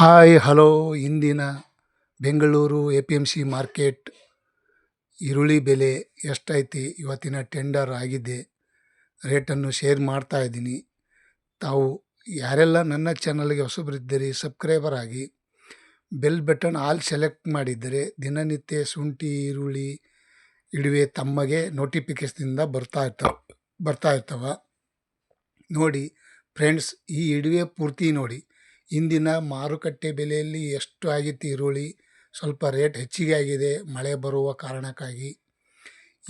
Hi, hello. ಇಂದಿನ Bengaluru A P M C market ಈರುಳ್ಳಿ ಬೆಲೆ ಎಷ್ಟೈತಿ ಇವತ್ತಿನ ಟೆಂಡರ್ ಆಗಿದೆ. ರೇಟನ್ನು ಶೇರ್ ಮಾಡ್ತಾ ಇದ್ದೀನಿ. ತಾವು ಯಾರೆಲ್ಲ ನನ್ನ ಚಾನಲ್ಗೆ ಹೊಸಬರಿದ್ದೀರಿ, ಸಬ್ಸ್ಕ್ರೈಬರ್ ಆಗಿ ಬೆಲ್ ಬಟನ್ ಆಲ್ ಸೆಲೆಕ್ಟ್ ಮಾಡಿದ್ದರೆ ದಿನನಿತ್ಯ ಶುಂಠಿ, ಈರುಳ್ಳಿ ಇಡುವೆ ತಮ್ಮಗೆ ನೋಟಿಫಿಕೇಶನ್ದಿಂದ ಬರ್ತಾ ಇರ್ತಾವ ಬರ್ತಾ ಇರ್ತಾವ. ನೋಡಿ, ಫ್ರೆಂಡ್ಸ್, ಈ ಇಡುವೆ ಪೂರ್ತಿ ನೋಡಿ. ಇಂದಿನ ಮಾರುಕಟ್ಟೆ ಬೆಲೆಯಲ್ಲಿ ಎಷ್ಟು ಆಗಿತ್ತು ಈರುಳ್ಳಿ? ಸ್ವಲ್ಪ ರೇಟ್ ಹೆಚ್ಚಿಗೆ ಆಗಿದೆ, ಮಳೆ ಬರುವ ಕಾರಣಕ್ಕಾಗಿ.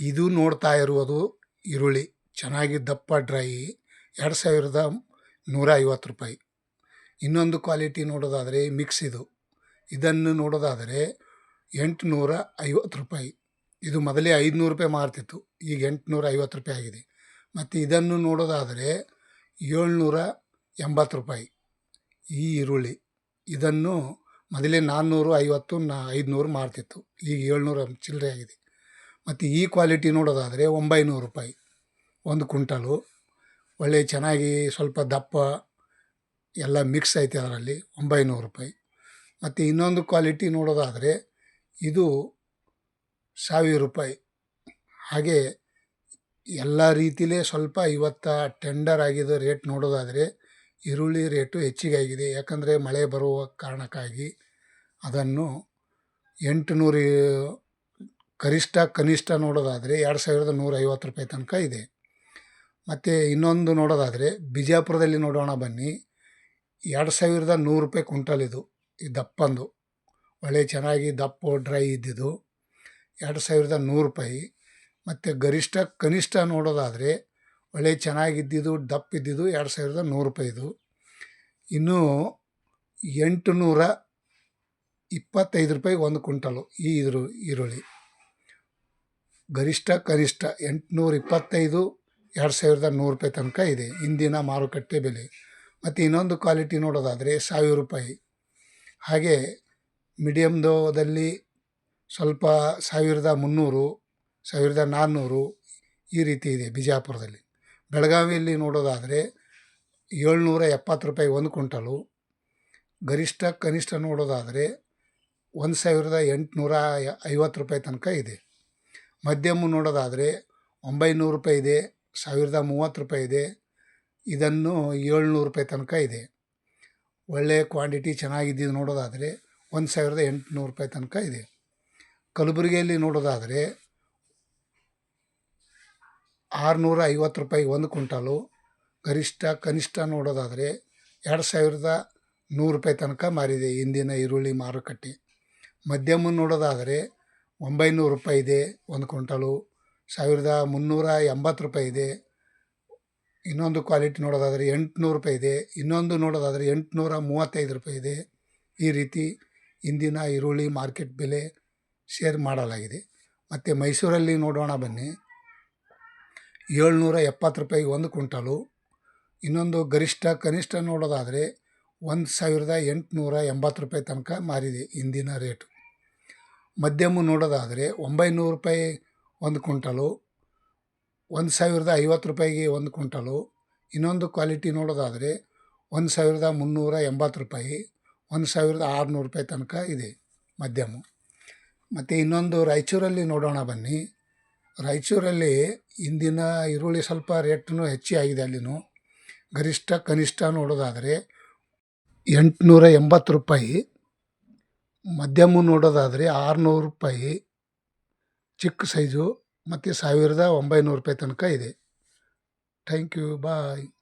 ಇದು ನೋಡ್ತಾ ಇರುವುದು ಈರುಳ್ಳಿ. ಚೆನ್ನಾಗಿ ದಪ್ಪ, ಡ್ರೈ. ಎರಡು ಸಾವಿರದ ನೂರ ಐವತ್ತು ರೂಪಾಯಿ. ಇನ್ನೊಂದು ಕ್ವಾಲಿಟಿ ನೋಡೋದಾದರೆ ಮಿಕ್ಸ್ ಇದು. ಇದನ್ನು ನೋಡೋದಾದರೆ ಎಂಟುನೂರ ಐವತ್ತು ರೂಪಾಯಿ. ಇದು ಮೊದಲೇ ಐದುನೂರು ರೂಪಾಯಿ ಮಾರ್ತಿತ್ತು, ಈಗ ಎಂಟುನೂರ ಐವತ್ತು ರೂಪಾಯಿ ಆಗಿದೆ. ಮತ್ತು ಇದನ್ನು ನೋಡೋದಾದರೆ ಏಳ್ನೂರ ಎಂಬತ್ತು ರೂಪಾಯಿ. ಈ ಈರುಳ್ಳಿ. ಇದನ್ನು ಮೊದಲೇ ನಾನ್ನೂರು, ಐವತ್ತು, ನಾ, ಐದುನೂರು ಮಾರ್ತಿತ್ತು. ಈಗ ಏಳ್ನೂರ ಚಿಲ್ಲರೆ ಆಗಿದೆ. ಮತ್ತು ಈ ಕ್ವಾಲಿಟಿ ನೋಡೋದಾದರೆ ಒಂಬೈನೂರು ರೂಪಾಯಿ ಒಂದು ಕುಂಟಲು ಒಳ್ಳೆಯ ಚೆನ್ನಾಗಿ ಸ್ವಲ್ಪ ದಪ್ಪ ಎಲ್ಲ ಮಿಕ್ಸ್ ಐತೆ ಅದರಲ್ಲಿ, ಒಂಬೈನೂರು ರೂಪಾಯಿ. ಮತ್ತು ಇನ್ನೊಂದು ಕ್ವಾಲಿಟಿ ನೋಡೋದಾದರೆ ಇದು ಸಾವಿರ ರೂಪಾಯಿ. ಹಾಗೆ ಎಲ್ಲ ರೀತಿಲೇ ಸ್ವಲ್ಪ ಇವತ್ತು ಟೆಂಡರ್ ಆಗಿದ್ದ ರೇಟ್ ನೋಡೋದಾದರೆ ಈರುಳ್ಳಿ ರೇಟು ಹೆಚ್ಚಿಗಾಗಿದೆ ಯಾಕಂದರೆ ಮಳೆ ಬರುವ ಕಾರಣಕ್ಕಾಗಿ ಅದನ್ನು ಎಂಟುನೂರು ಗರಿಷ್ಠ ಕನಿಷ್ಠ ನೋಡೋದಾದರೆ ಎರಡು ಸಾವಿರದ ನೂರೈವತ್ತು ರೂಪಾಯಿ ತನಕ ಇದೆ. ಮತ್ತು ಇನ್ನೊಂದು ನೋಡೋದಾದರೆ ಬಿಜಾಪುರದಲ್ಲಿ ನೋಡೋಣ ಬನ್ನಿ. ಎರಡು ಸಾವಿರದ ನೂರು ರೂಪಾಯಿ ಕುಂಟಲ್ ಇದು, ಈ ದಪ್ಪಂದು. ಒಳ್ಳೆ ಚೆನ್ನಾಗಿ ದಪ್ಪ, ಡ್ರೈ ಇದ್ದಿದ್ದು. ಎರಡು ಸಾವಿರದ ನೂರು ರೂಪಾಯಿ. ಮತ್ತು ಗರಿಷ್ಠ, ಕನಿಷ್ಠ ನೋಡೋದಾದರೆ ಒಳ್ಳೆ ಚೆನ್ನಾಗಿದ್ದಿದ್ದು ದಪ್ಪ ಇದ್ದಿದ್ದು ಎರಡು ಸಾವಿರದ ನೂರು ರೂಪಾಯಿದು ಇನ್ನು ಎಂಟು ನೂರ ಇಪ್ಪತ್ತೈದು ರೂಪಾಯಿ ಒಂದು ಕುಂಟಲು ಈ ಇದ್ರು, ಈರುಳ್ಳಿ. ಗರಿಷ್ಠ, ಕನಿಷ್ಠ ಎಂಟುನೂರ ಇಪ್ಪತ್ತೈದು ಎರಡು ಸಾವಿರದ ನೂರು ರೂಪಾಯಿ ತನಕ ಇದೆ. ಇಂದಿನ ಮಾರುಕಟ್ಟೆ ಬೆಲೆ. ಮತ್ತು ಇನ್ನೊಂದು ಕ್ವಾಲಿಟಿ ನೋಡೋದಾದರೆ ಸಾವಿರ ರೂಪಾಯಿ. ಹಾಗೆ ಮೀಡಿಯಮ್ದೋದಲ್ಲಿ ಸ್ವಲ್ಪ ಸಾವಿರದ ಮುನ್ನೂರು, ಸಾವಿರದ ನಾನ್ನೂರು ಈ ರೀತಿ ಇದೆ ಬಿಜಾಪುರದಲ್ಲಿ. ಬೆಳಗಾವಿಯಲ್ಲಿ ನೋಡೋದಾದರೆ ಏಳ್ನೂರ ಎಪ್ಪತ್ತು ರೂಪಾಯಿ ಒಂದು ಕ್ವಿಂಟಲು. ಗರಿಷ್ಠ ಕನಿಷ್ಠ ನೋಡೋದಾದರೆ ಒಂದು ಸಾವಿರದ ಎಂಟುನೂರ ಐವತ್ತು ರೂಪಾಯಿ ತನಕ ಇದೆ. ಮಧ್ಯಮ ನೋಡೋದಾದರೆ ಒಂಬೈನೂರು ರೂಪಾಯಿ ಇದೆ, ಸಾವಿರದ ಮೂವತ್ತು ರೂಪಾಯಿ ಇದೆ, ಇದನ್ನು ಏಳ್ನೂರು ರೂಪಾಯಿ ತನಕ ಇದೆ. ಒಳ್ಳೆಯ ಕ್ವಾಂಟಿಟಿ ಚೆನ್ನಾಗಿದ್ದು ನೋಡೋದಾದರೆ ಒಂದು ಸಾವಿರದ ಎಂಟುನೂರು ರೂಪಾಯಿ ತನಕ ಇದೆ. ಕಲಬುರಗಿಯಲ್ಲಿ ನೋಡೋದಾದರೆ ಆರುನೂರ ಐವತ್ತು ರೂಪಾಯಿ ಒಂದು ಕ್ವಿಂಟಾಲು. ಗರಿಷ್ಠ, ಕನಿಷ್ಠ ನೋಡೋದಾದರೆ ಎರಡು ಸಾವಿರದ ನೂರು ರೂಪಾಯಿ ತನಕ ಮಾರಿದೆ ಇಂದಿನ ಈರುಳ್ಳಿ ಮಾರುಕಟ್ಟೆ. ಮಧ್ಯಮ ನೋಡೋದಾದರೆ ಒಂಬೈನೂರು ರೂಪಾಯಿ ಇದೆ ಒಂದು ಕ್ವಿಂಟಾಲು. ಸಾವಿರದ ಮುನ್ನೂರ ಎಂಬತ್ತು ರೂಪಾಯಿ ಇದೆ. ಇನ್ನೊಂದು ಕ್ವಾಲಿಟಿ ನೋಡೋದಾದರೆ ಎಂಟುನೂರು ರೂಪಾಯಿ ಇದೆ. ಇನ್ನೊಂದು ನೋಡೋದಾದರೆ ಎಂಟುನೂರ ಮೂವತ್ತೈದು ರೂಪಾಯಿ ಇದೆ. ಈ ರೀತಿ ಇಂದಿನ ಈರುಳ್ಳಿ ಮಾರ್ಕೆಟ್ ಬೆಲೆ ಶೇರ್ ಮಾಡಲಾಗಿದೆ. ಮತ್ತು ಮೈಸೂರಲ್ಲಿ ನೋಡೋಣ ಬನ್ನಿ. ಏಳ್ನೂರ ಎಪ್ಪತ್ತು ರೂಪಾಯಿ ಒಂದು ಕ್ವಿಂಟಲು. ಇನ್ನೊಂದು ಗರಿಷ್ಠ, ಕನಿಷ್ಠ ನೋಡೋದಾದರೆ ಒಂದು ಸಾವಿರದ ಎಂಟುನೂರ ಎಂಬತ್ತು ರೂಪಾಯಿ ತನಕ ಮಾರಿದೆ ಇಂದಿನ ರೇಟು. ಮಧ್ಯಮ ನೋಡೋದಾದರೆ ಒಂಬೈನೂರು ರೂಪಾಯಿ ಒಂದು ಕ್ವಿಂಟಲು, ಒಂದು ಸಾವಿರದ ಐವತ್ತು ರೂಪಾಯಿಗೆ ಒಂದು ಕ್ವಿಂಟಲು. ಇನ್ನೊಂದು ಕ್ವಾಲಿಟಿ ನೋಡೋದಾದರೆ ಒಂದು ಸಾವಿರದ ಮುನ್ನೂರ ಎಂಬತ್ತು ರೂಪಾಯಿ, ಒಂದು ಸಾವಿರದ ಆರುನೂರು ರೂಪಾಯಿ ತನಕ ಇದೆ ಮಧ್ಯಮ. ಮತ್ತು ಇನ್ನೊಂದು ರಾಯಚೂರಲ್ಲಿ ನೋಡೋಣ ಬನ್ನಿ. ರಾಯಚೂರಲ್ಲಿ ಇಂದಿನ ಈರುಳ್ಳಿ ಸ್ವಲ್ಪ ರೇಟ್ನು ಹೆಚ್ಚಿ ಆಗಿದೆ ಅಲ್ಲಿನೂ. ಗರಿಷ್ಠ ಕನಿಷ್ಠ ನೋಡೋದಾದರೆ ಎಂಟುನೂರ ಎಂಬತ್ತು ರೂಪಾಯಿ, ಮಧ್ಯಮ ನೋಡೋದಾದರೆ ಆರುನೂರು ರೂಪಾಯಿ, ಚಿಕ್ಕ ಸೈಜು ಮತ್ತು ಸಾವಿರದ ಒಂಬೈನೂರು ರೂಪಾಯಿ ತನಕ ಇದೆ. Thank you, bye.